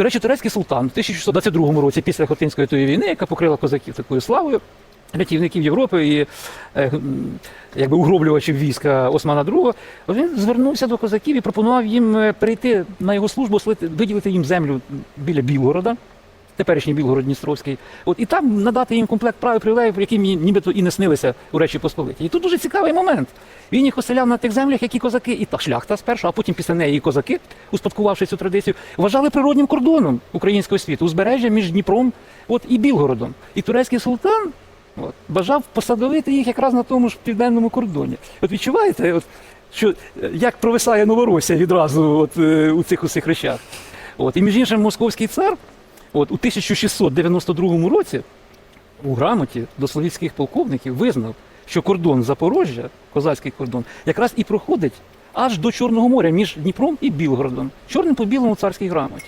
До речі, турецький султан в 1622 році, після Хотинської тої війни, яка покрила козаків такою славою, рятівників Європи і е, якби угроблювачів війська Османа II, він звернувся до козаків і пропонував їм прийти на його службу, виділити їм землю біля Білгорода. Теперішній Білгород Дністровський, от і там надати їм комплект прав і привілеїв, які ні- нібито і не снилися у Речі Посполитій. І тут дуже цікавий момент. Він їх оселяв на тих землях, які козаки, і та шляхта спершу, а потім після неї і козаки, успадкувавши цю традицію, вважали природнім кордоном українського світу, узбережжя між Дніпром от, і Білгородом. І турецький султан от, бажав посадовити їх якраз на тому ж південному кордоні. От відчуваєте, от, що е, як провисає Новоросія відразу от, е, у цих усіх речах. От, і між іншим, московський цар от, у 1692 році у грамоті до слов'янських полковників визнав, що кордон Запорожжя, козацький кордон, якраз і проходить аж до Чорного моря між Дніпром і Білгородом. Чорним по білому царській грамоті.